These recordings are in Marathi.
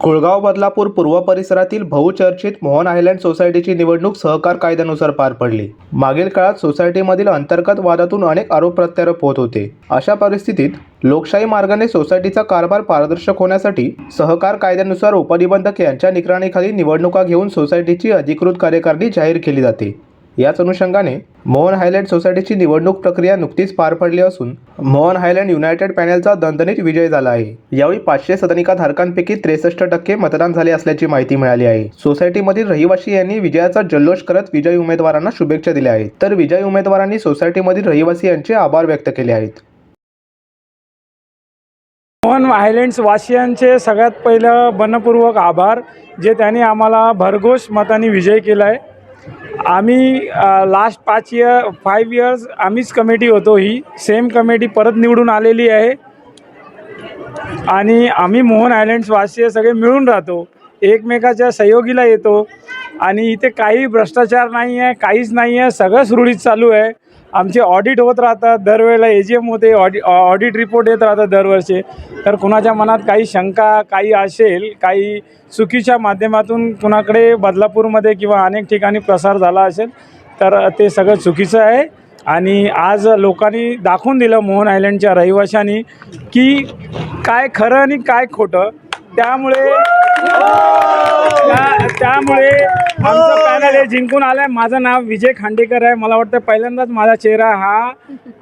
कुळगाव बदलापूर पूर्व परिसरातील बहुचर्चित मोहन आयलँड सोसायटीची निवडणूक सहकार कायद्यानुसार पार पडली. मागील काळात सोसायटीमधील अंतर्गत वादातून अनेक आरोप प्रत्यारोप होत होते. अशा परिस्थितीत लोकशाही मार्गाने सोसायटीचा कारभार पारदर्शक होण्यासाठी सहकार कायद्यानुसार उपनिबंधक यांच्या निगराणीखाली निवडणुका घेऊन सोसायटीची अधिकृत कार्यकारिणी जाहीर केली जाते. याच अनुषंगाने मोहन हायलँड सोसायटीची निवडणूक प्रक्रिया नुकतीच पार पडली असून मोहन हायलँड युनायटेड पॅनलचा दणदणीत विजय झाला आहे. यावेळी पाचशे सदनिका धारकांपैकी त्रेसष्ट टक्के मतदान झाले असल्याची माहिती मिळाली आहे. सोसायटीमधील रहिवासी यांनी विजयाचा जल्लोष करत विजयी उमेदवारांना शुभेच्छा दिल्या आहेत. तर विजयी उमेदवारांनी सोसायटीमधील रहिवासी यांचे आभार व्यक्त केले आहेत. मोहन हायलँड्स वासियांचे सगळ्यात पहिलं मनपूर्वक आभार जे त्यांनी आम्हाला भरघोष मताने विजय केला आहे आम्ही लास्ट पाच इयर फाईव्ह इयर्स आम्हीच कमिटी होतो ही. सेम कमिटी परत निवडून आलेली आहे. आणि आम्ही मोहन आयलँड्स वासीय सगळे मिळून राहतो. एकमेकाच्या सहयोगीला येतो. आणि इथे काही भ्रष्टाचार नाही आहे काहीच नाही आहे सगळं सुरळीत चालू आहे. आमचे ऑडिट होत राहतात दरवेळेला ए जी एम होते ऑडि ऑडिट रिपोर्ट येत राहतात दरवर्षी. तर कुणाच्या मनात काही शंका काही असेल काही चुकीच्या माध्यमातून कुणाकडे बदलापूरमध्ये किंवा अनेक ठिकाणी प्रसार झाला असेल तर ते सगळं चुकीचं आहे. आणि आज लोकांनी दाखवून दिलं मोहन आयलँडच्या रहिवाशांनी की काय खरं आणि काय खोटं. त्यामुळे त्यामुळे आमचं पॅनल हे जिंकून आलं आहे माझं नाव विजय खांडेकर आहे. मला वाटतं पहिल्यांदाच माझा चेहरा हा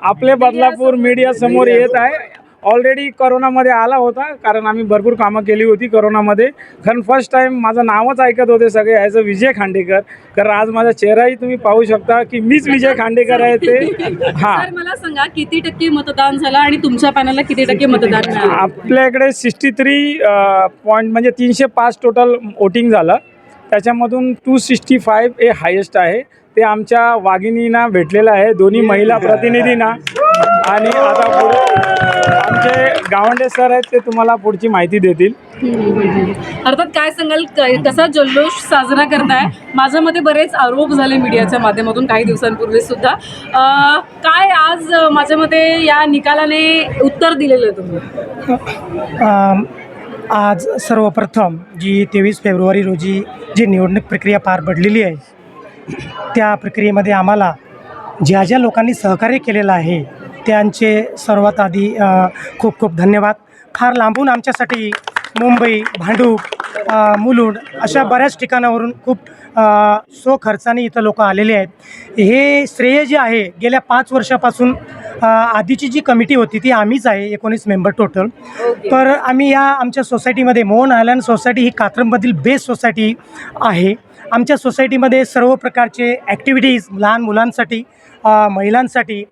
आपले बदलापूर मीडिया समोर येत आहे. ऑलरेडी करोनामध्ये आला होता कारण आम्ही भरपूर कामं केली होती करोनामध्ये. कारण फर्स्ट टाईम माझं नावच ऐकत होते सगळे ॲज अ विजय खांडेकर. कारण आज माझा चेहराही तुम्ही पाहू शकता की मीच विजय खांडेकर आहे ते. हां. तर मला सांगा किती टक्के मतदान झालं आणि तुमच्या पॅनलला किती टक्के मतदान मिळालं? आपल्याकडे सिक्स्टी थ्री पॉईंट म्हणजे तीनशे पाच टोटल वोटिंग झालं. त्याच्यामधून टू सिक्स्टी फाईव्ह हे हायेस्ट आहे. ते आमच्या वाघिणींना भेटलेलं आहे दोन्ही महिला प्रतिनिधींना. आणि आता पुढे आमचे गावंडे सर आहेत ते तुम्हाला पुढची माहिती देतील. अर्थात काय सांगाल क- कसा जल्लोष साजरा करताय? माझ्या मते बरेच आरोप झाले मीडियाच्या माध्यमातून काही दिवसांपूर्वी सुद्धा. काय आज माझ्या मते या निकालाने उत्तर दिलेलं आहे तुम्ही? आज सर्वप्रथम जी तेवीस फेब्रुवारी रोजी जी निवडणूक प्रक्रिया पार पडलेली आहे त्या प्रक्रियेमध्ये आम्हाला ज्या ज्या लोकांनी सहकार्य केलेलं आहे त्यांचे सर्वात आधी खूप खूप धन्यवाद. फार लांबून आमच्यासाठी मुंबई भांडूप मुलुंड अशा बऱ्याच ठिकाणावरून खूप सो खर्चाने इथं लोक आलेले आहेत. हे श्रेय जे आहे गेल्या पाच वर्षापासून आधीची जी कमिटी होती ती आम्हीच आहे एकोणीस मेंबर टोटल. तर आम्ही या आमच्या सोसायटीमध्ये मोहन आयलँड सोसायटी ही कात्रममधील बेस्ट सोसायटी आहे. आमच्या सोसायटीमध्ये सर्व प्रकारचे ॲक्टिव्हिटीज लहान मुलांसाठी महिलांसाठी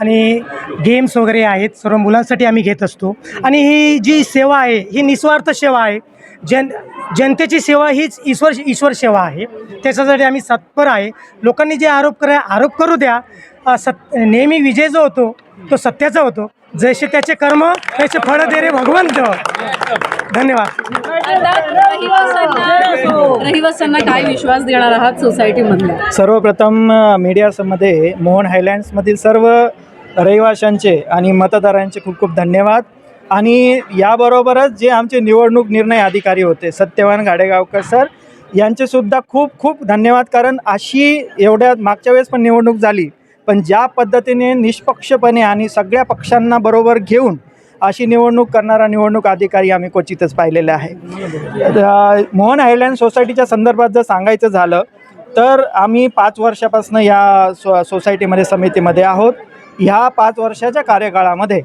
आणि गेम्स वगैरे आहेत सर्व मुलांसाठी आम्ही घेत असतो. आणि ही जी सेवा आहे ही निस्वार्थ सेवा आहे. जन जनतेची सेवा हीच ईश्वर ईश्वर सेवा आहे. त्याच्यासाठी आम्ही तत्पर आहे. लोकांनी जे आरोप करा आरोप करू द्या सत नेहमी विजय जो होतो तो सत्याचा होतो. जसे त्याचे कर्म त्याचे फळ दे रे भगवंत. धन्यवाद. रहिवाशांना रहिवाशांना काय विश्वास देणार आहात सोसायटीमधले सर्वप्रथम मीडियामध्ये मोहन हायलँड्समधील सर्व रहिवाशांचे आणि मतदारांचे खूप खूप धन्यवाद. आणि याबरोबरच जे आमचे निवडणूक निर्णय अधिकारी होते सत्यवान गाडेगावकर सर यांचेसुद्धा खूप खूप धन्यवाद. कारण अशी एवढ्या मागच्या वेळेस पण निवडणूक झाली पण ज्या पद्धतीने निष्पक्षपणे आणि सगळ्या पक्षांना बरोबर घेऊन अशी निवडणूक करणारा निवडणूक अधिकारी आम्ही क्वचितच पाहिलेले आहे. मोहन हायलँड सोसायटीच्या संदर्भात जर सांगायचं झालं तर आम्ही पाच वर्षापासून या सो सोसायटीमध्ये समितीमध्ये आहोत. ह्या पाच वर्षाच्या कार्यकाळामध्ये.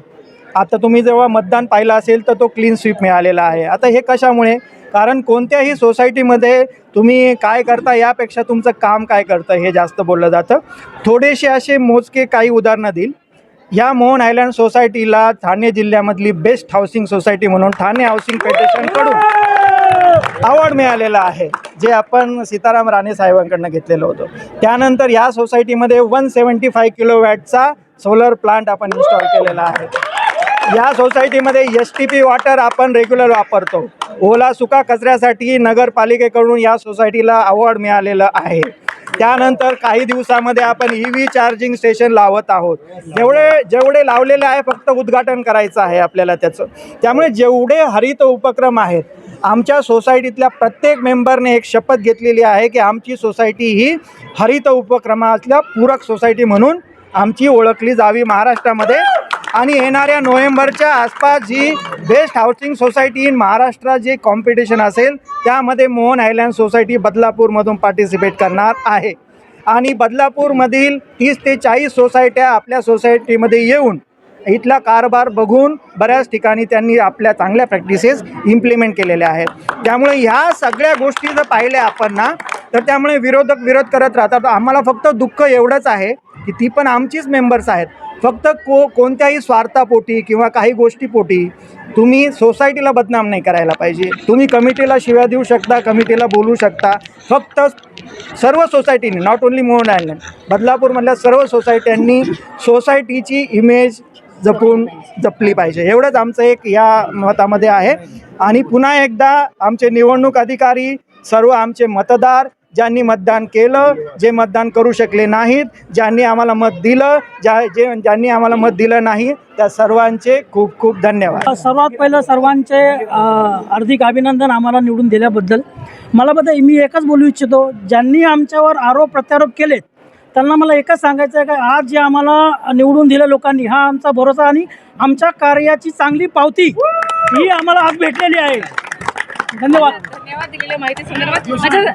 आता तुम्ही जेव्हा मतदान पाहिलं असेल तर तो क्लीन स्वीप मिळालेला आहे. आता हे कशामुळे? कारण कोणत्याही सोसायटीमध्ये तुम्ही काय करता यापेक्षा तुमचं काम काय करतं हे जास्त बोललं जातं. थोडेसे असे मोजके काही उदाहरणं देईल. या मोहन आयलँड सोसायटीला ठाणे जिल्ह्यामधली बेस्ट हाऊसिंग सोसायटी म्हणून ठाणे हाऊसिंग फेडरेशनकडून अवॉर्ड मिळालेला आहे जे आपण सीताराम राणे साहेबांकडनं घेतलेलं होतं. त्यानंतर या सोसायटीमध्ये वन सेवन्टी फाय किलो वॅटचा सोलर प्लांट आपण इन्स्टॉल केलेला आहे. या सोसायटीमध्ये एस टी पी वॉटर आपण रेग्युलर वापरतो. ओला सुका कचऱ्यासाठी नगरपालिकेकडून या सोसायटीला अवॉर्ड मिळालेलं आहे. त्यानंतर काही दिवसामध्ये आपण ई व्ही चार्जिंग स्टेशन लावत आहोत. जेवढे जेवढे लावलेले आहे फक्त उद्घाटन करायचं आहे आपल्याला त्याचं. त्यामुळे जेवढे हरित उपक्रम आहेत आमच्या सोसायटीतल्या प्रत्येक मेंबरने एक शपथ घेतलेली आहे की आमची सोसायटी ही हरित उपक्रमातल्या पूरक सोसायटी म्हणून आमची ओळखली जावी महाराष्ट्रामध्ये. आणि येणाऱ्या नोव्हेंबरच्या आसपास जी best housing society in Maharashtra जे कॉम्पिटिशन असेल त्यामध्ये मोहन आयलँड सोसायटी बदलापूरमधून पार्टिसिपेट करणार आहे. आणि बदलापूरमधील तीस ते चाळीस सोसायट्या आपल्या सोसायटीमध्ये येऊन इथला कारभार बघून बऱ्याच ठिकाणी त्यांनी आपल्या चांगल्या प्रॅक्टिसेस इम्प्लिमेंट केलेल्या आहेत. त्यामुळे ह्या सगळ्या गोष्टी जर पाहिल्या आपण ना तर त्यामुळे विरोधक विरोध करत राहतात. आम्हाला फक्त दुःख एवढंच आहे की ती पण आमचीच मेंबर्स आहेत. फक्त को कोणत्याही स्वार्थापोटी किंवा काही गोष्टीपोटी तुम्ही सोसायटीला बदनाम नाही करायला पाहिजे. तुम्ही कमिटीला शिव्या देऊ शकता कमिटीला बोलू शकता. फक्त सर्व सोसायटीने नॉट ओन्ली मोहन आयलंड बदलापूरमधल्या सर्व सोसायट्यांनी सोसायटीची इमेज जपून जपली पाहिजे. एवढंच आमचं एक या मतामध्ये आहे. आणि पुन्हा एकदा आमचे निवडणूक अधिकारी सर्व आमचे मतदार ज्यांनी मतदान केलं जे मतदान करू शकले नाहीत ज्यांनी आम्हाला मत दिलं ज्या जे ज्यांनी आम्हाला मत दिलं नाही त्या सर्वांचे खूप खूप धन्यवाद. सर्वात पहिलं सर्वांचे हार्दिक अभिनंदन आम्हाला निवडून दिल्याबद्दल. मला बद्दल मी एकच बोलू इच्छितो ज्यांनी आमच्यावर आरोप प्रत्यारोप केलेत त्यांना मला एकच सांगायचं आहे का आज जे आम्हाला निवडून दिल्या लोकांनी हा आमचा भरोसा आणि आमच्या कार्याची चांगली पावती ही आम्हाला आज भेटलेली आहे. धन्यवाद. धन्यवाद दिलेल्या माहिती संदर्भात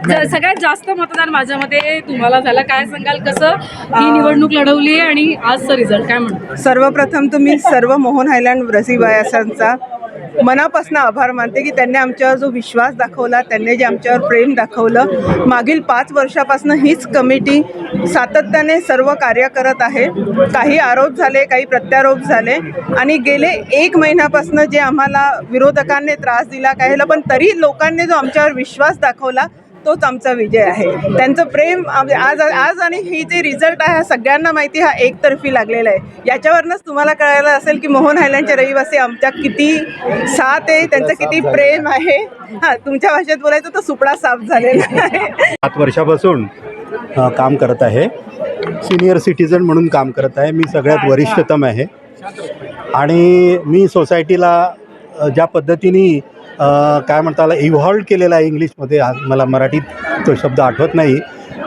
ज- सगळ्यात जास्त मतदान माझ्यामध्ये तुम्हाला झालं. काय सांगाल कसं? ही निवडणूक लढवली आणि आजचा रिझल्ट काय म्हणतो सर्वप्रथम तुम्ही सर्व मोहन हायलँड रसिबायासांचा मनापासून आभार मानते की त्यांनी आमच्यावर जो विश्वास दाखवला त्यांनी जे आमच्यावर प्रेम दाखवलं मागील पाच वर्षापासून हीच कमिटी सातत्याने सर्व कार्य करत आहे. काही आरोप झाले काही प्रत्यारोप झाले आणि गेले एक महिन्यापासून जे आम्हाला विरोधकांनी त्रास दिला काही पण तरी लोकांनी जो आमच्यावर विश्वास दाखवला तोच आमचा विजय आहे. त्यांचं प्रेम आज आज आणि ही जे रिझल्ट आहे हा सगळ्यांना माहिती हा एकतर्फी लागलेला आहे. याच्यावरनंच तुम्हाला कळायला असेल की मोहन हायलँडचे रहिवासी आमच्या किती साथ आहे त्यांचं किती प्रेम आहे. हां तुमच्या भाषेत बोलायचं तर सुपडा साफ झालेला आहे. सात वर्षापासून काम करत आहे. सिनियर सिटीजन म्हणून काम करत आहे. मी सगळ्यात वरिष्ठतम आहे. आणि मी सोसायटीला ज्या पद्धतीने काय म्हणता आला इव्हॉल्व केलेला आहे इंग्लिशमध्ये. मला मराठीत तो शब्द आठवत नाही.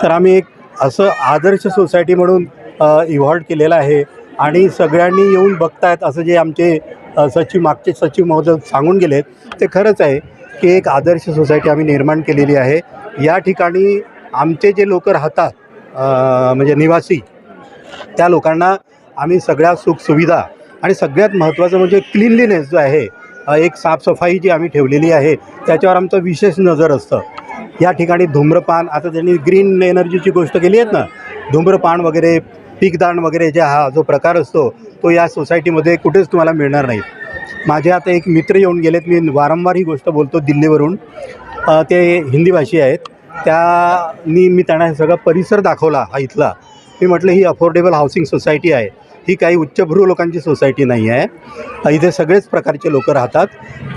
तर आम्ही एक असं आदर्श सोसायटी म्हणून इव्हॉल्व केलेला आहे. आणि सगळ्यांनी येऊन बघतायत असं जे आमचे सचिव मागचे सचिव महोदय सांगून गेलेत ते खरंच आहे की एक आदर्श सोसायटी आम्ही निर्माण केलेली आहे. या ठिकाणी आमचे जे लोक राहतात म्हणजे निवासी त्या लोकांना आम्ही सगळ्या सुखसुविधा आणि सगळ्यात महत्त्वाचं म्हणजे क्लिनलीनेस जो आहे एक साफसफाई जी आम्ही ठेवलेली आहे त्याच्यावर आमचं विशेष नजर असतं. या ठिकाणी धूम्रपान आता त्यांनी ग्रीन एनर्जीची गोष्ट केली आहेत ना धूम्रपान वगैरे पीकदान वगैरे जे हा जो प्रकार असतो तो या सोसायटीमध्ये कुठेच तुम्हाला मिळणार नाही. माझे आता एक मित्र येऊन गेलेत मी वारंवार ही गोष्ट बोलतो दिल्लीवरून. ते हिंदी भाषी आहेत. त्यांनी मी त्यांना सगळा परिसर दाखवला हा इथला. मी म्हटलं ही अफोर्डेबल हाऊसिंग सोसायटी आहे. ही काही उच्चभ्रू लोकांची सोसायटी नाही आहे. इथे सगळेच प्रकारचे लोक राहतात.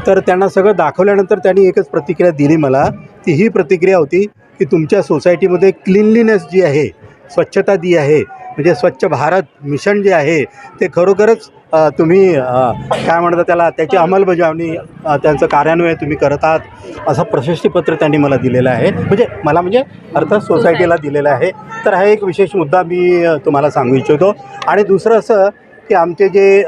तर त्यांना सगळं दाखवल्यानंतर त्यांनी एकच प्रतिक्रिया दिली मला ती ही प्रतिक्रिया होती की तुमच्या सोसायटीमध्ये क्लिनलीनेस जी आहे स्वच्छता जी आहे म्हणजे स्वच्छ भारत मिशन जे आहे ते खरोखरच तुम्ही काय म्हणता त्याला त्याची अंमलबजावणी त्यांचं कार्यान्वय तुम्ही करत आहात असं प्रशस्तीपत्र त्यांनी मला दिलेलं आहे. म्हणजे मला म्हणजे अर्थात सोसायटीला दिलेलं आहे. तर हा एक विशेष मुद्दा मी तुम्हाला सांगू इच्छितो. आणि दुसरं असं की आमचे जे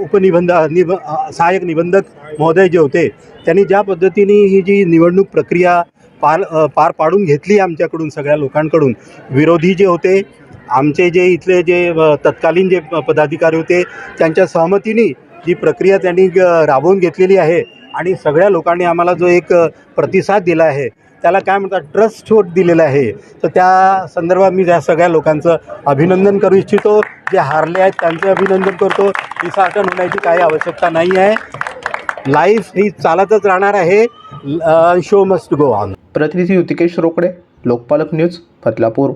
उपनिबंध निब सहाय्यक निबंधक महोदय जे होते त्यांनी ज्या पद्धतीने ही जी निवडणूक प्रक्रिया पार पार पाडून घेतली आमच्याकडून सगळ्या लोकांकडून विरोधी जे होते आमचे जे इथले जे तत्कालीन जे प- पदाधिकारी होते त्यांच्या सहमतीने जी प्रक्रिया त्यांनी राबवून घेतलेली आहे आणि सगळ्या लोकांनी आम्हाला जो एक प्रतिसाद दिला आहे त्याला काय म्हणतात ट्रस्ट छोट दिलेला आहे. तर त्या संदर्भात मी त्या सगळ्या लोकांचं अभिनंदन करू इच्छितो. जे हारले आहेत त्यांचं अभिनंदन करतो. दिसाटन होण्याची काही आवश्यकता नाही आहे. लाईफ ही चालतच राहणार आहे. शो मस्ट गो ऑन प्रतिनिधी युतिकेश रोकडे लोकपालक न्यूज फतलापूर.